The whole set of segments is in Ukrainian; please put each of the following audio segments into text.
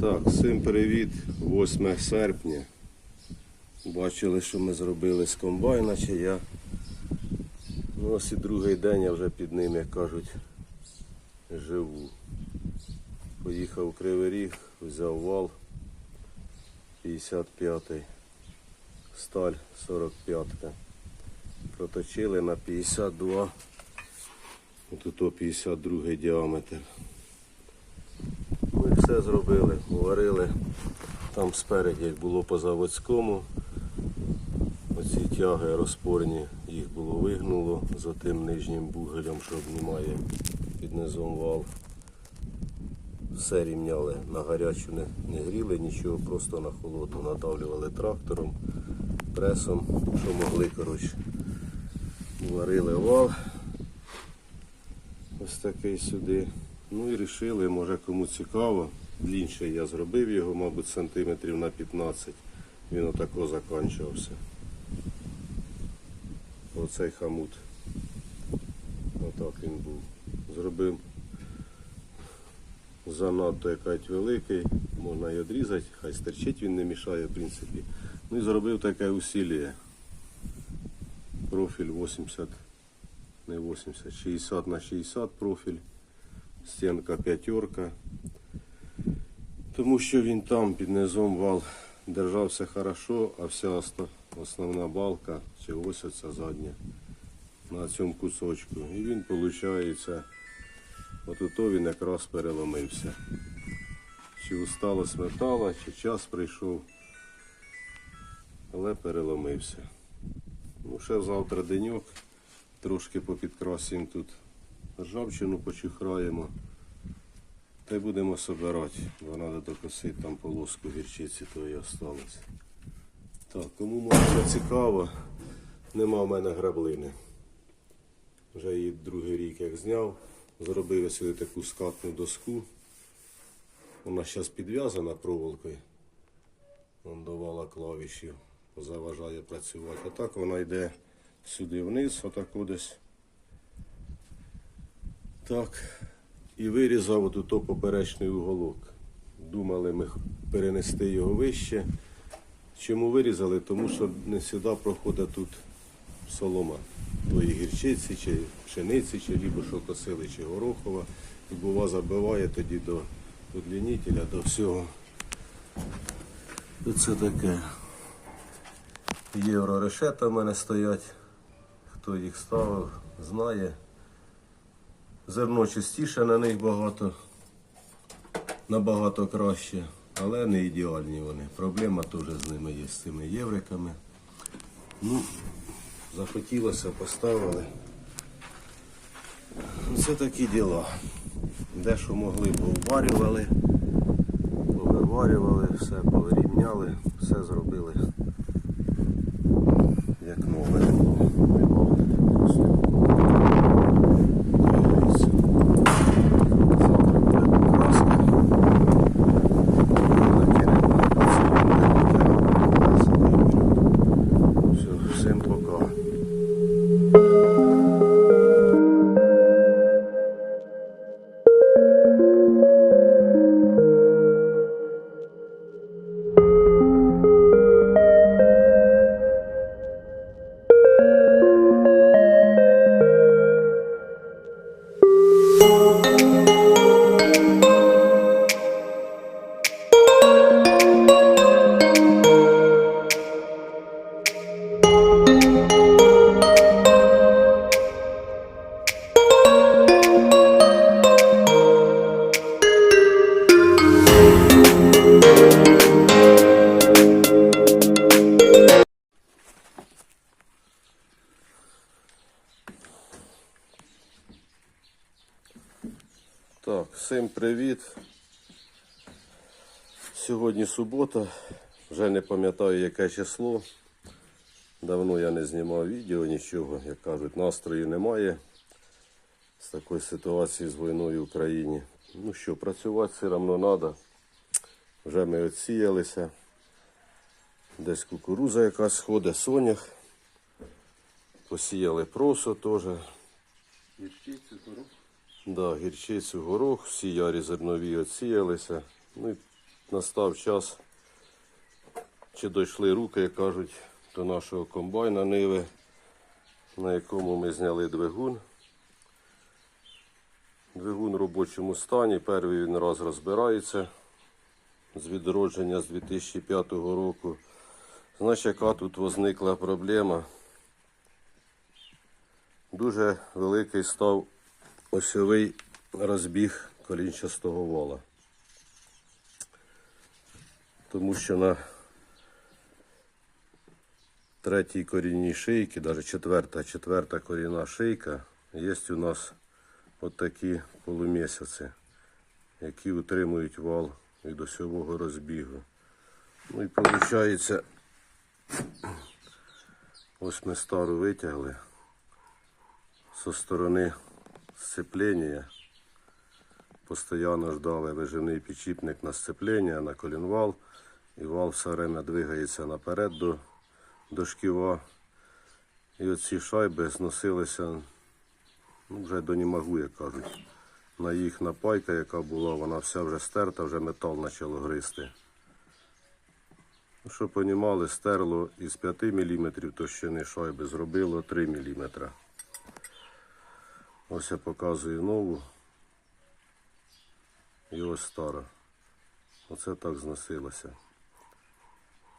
Так, всім привіт, 8 серпня. Бачили, що ми зробили з комбайна, чи я. Ну, ось і другий день я вже під ним, як кажуть, живу. Поїхав у Кривий Ріг, взяв вал 55-й, сталь 45-ка. Проточили на 52, тут о 52 діаметр. Все зробили, уварили. Там спереді, як було по заводському, оці тяги розпорні, їх було вигнуло за тим нижнім бугелем, що обнімає під низом вал. Все рівняли, на гарячу не, не гріли нічого, просто на холодну надавлювали трактором, пресом, що могли, коротше. Варили вал. Ось такий сюди. Ну і вирішили, може кому цікаво. Длінший я зробив його, мабуть, сантиметрів на 15. Він отако закінчувався. Оцей хамут. Отак він був. Зробив занадто якась великий, можна і відрізати, хай стерчить, він не мішає, в принципі. Ну і зробив таке усілля. Профіль 80, не 80, 60 на 60 профіль стінка п'ятерка. Тому що він там під низом вал держався хорошо, а вся основна балка, чи ось оця задня, на цьому кусочку. І він, виходить, отуто він якраз переломився. Чи усталость метала, чи час прийшов, але переломився. Ну, ще завтра деньок, трошки попідкрасимо тут ржавчину почухраємо. Та й будемо собирати, бо треба докосити там полоску гірчиці, то і осталось. Так, кому може цікаво, нема в мене граблини. Вже її другий рік як зняв. Зробив я сюди таку скатну доску. Вона зараз підв'язана проволокою. Давала клавіші, заважає працювати. А так вона йде сюди вниз, отако десь. Так, і вирізав отут поперечний уголок. Думали ми перенести його вище. Чому вирізали? Тому що не завжди проходить тут солома. Тої гірчиці, чи пшениці, чи лібо що косили, чи горохова. І бува забиває тоді до удлінителя, до всього. Це таке. Єврорешета в мене стоять. Хто їх ставив, знає. Зерно чистіше на них багато, набагато краще, але не ідеальні вони. Проблема теж з ними є, з цими євриками. Ну, захотілося, поставили. Ну, Це такі діла. Дещо могли, поварювали, повиварювали, все повирівняли, все зробили як нове. Сьогодні субота, вже не пам'ятаю яке число. Давно я не знімав відео, нічого, як кажуть, настрою немає з такої ситуації з війною в Україні. Ну що, працювати все одно треба. Вже ми відсіялися. Десь кукуруза якась сходить, сонях. Посіяли просо теж. Гірчицю, Да, гірчицю, горох, всі ярі зернові оціялися. Ну і настав час, чи дійшли руки, як кажуть, до нашого комбайна Ниви, на якому ми зняли двигун. Двигун в робочому стані. Перший він раз розбирається з відродження з 2005 року. Значить, яка тут возникла проблема? Дуже великий став осьовий розбіг колінчастого вала. Тому що на третій корінній шийці, навіть четверта, четверта корінна шийка, є у нас отакі полумісяці, які утримують вал від осьового розбігу. Ну і виходить, ось ми стару витягли со сторони сцеплення. Постоянно ждали виживний підчіпник на сцеплення, на колінвал. І вал все время двигається наперед до, до шківа. І оці шайби зносилися ну, вже до німагу, як кажуть. На їх напайка, яка була, вона вся вже стерта, вже метал почало гризти. Ну, Щоб понімали, стерло із 5 мм товщини шайби, зробило 3 мм. Ось я показую нову. І ось стара. Оце так зносилося.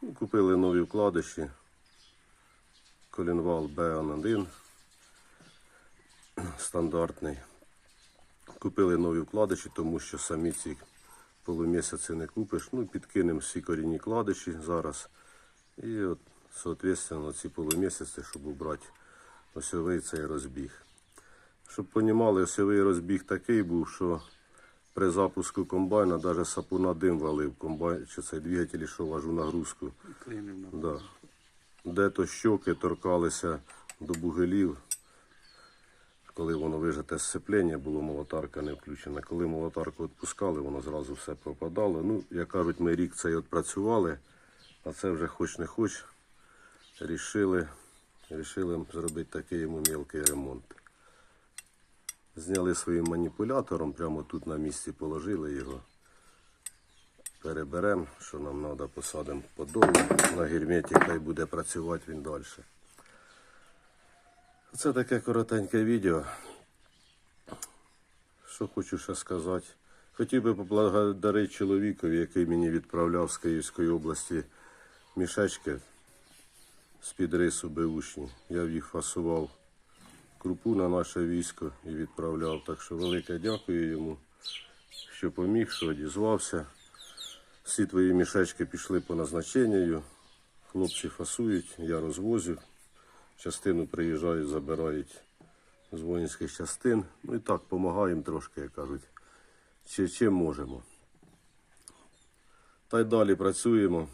Ну, Купили нові вкладиші. Колінвал BN1 стандартний. Купили нові вкладиші, тому що самі ці полумісяці не купиш. Ну, підкинемо всі корінні кладиші зараз. І от, соответственно, ці полумісяці, щоб убрати осьовий цей розбіг. Щоб понімали, осьовий розбіг такий був, що при запуску комбайна навіть сапуна дим валив комбайн, чи цей двигатель йшов аж у нагрузку. Да. Де то щоки торкалися до бугелів. Коли воно вижите сцеплення, було молотарка не включена. Коли молотарку відпускали, воно зразу все пропадало. Ну, як кажуть, ми рік цей відпрацювали, а це вже хоч не хоч. Рішили, рішили зробити такий йому мілкий ремонт. Зняли своїм маніпулятором, прямо тут на місці положили його. Переберемо, що нам треба, посадимо подолу на герметі, хай буде працювати він далі. Це таке коротеньке відео. Що хочу ще сказати. Хотів би поблагодарити чоловікові, який мені відправляв з Київської області мішечки з-під рису беушні. Я їх фасував крупу на наше військо і відправляв. Так що велике дякую йому, що поміг, що одізвався. Всі твої мішечки пішли по назначенню. Хлопці фасують, я розвозю. Частину приїжджають, забирають з воїнських частин. Ну і так, допомагаємо трошки, як кажуть, чи, чим можемо. Та й далі працюємо.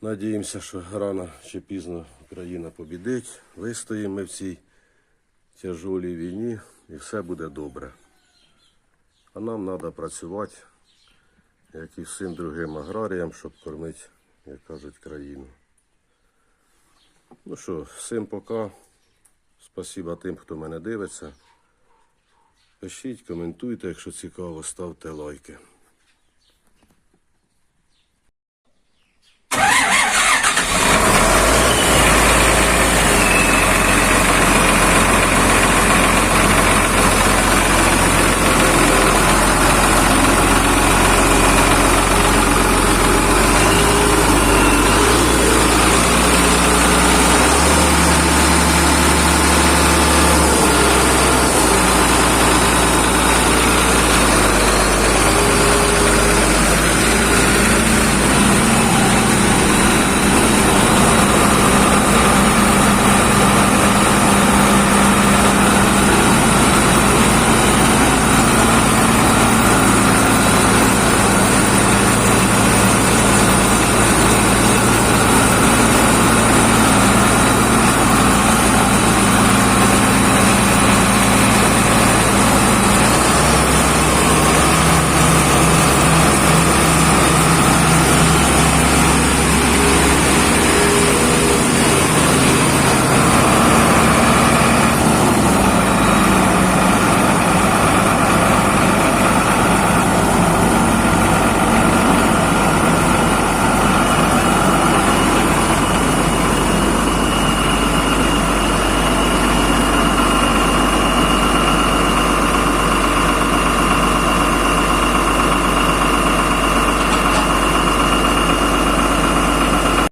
Надіємося, що рано чи пізно Україна побідить. Вистоїмо в цій тяжолій війні і все буде добре. А нам треба працювати, як і всім другим аграріям, щоб кормити, як кажуть, країну. Ну що, всім пока. Спасибо тим, хто мене дивиться. Пишіть, коментуйте, якщо цікаво, ставте лайки.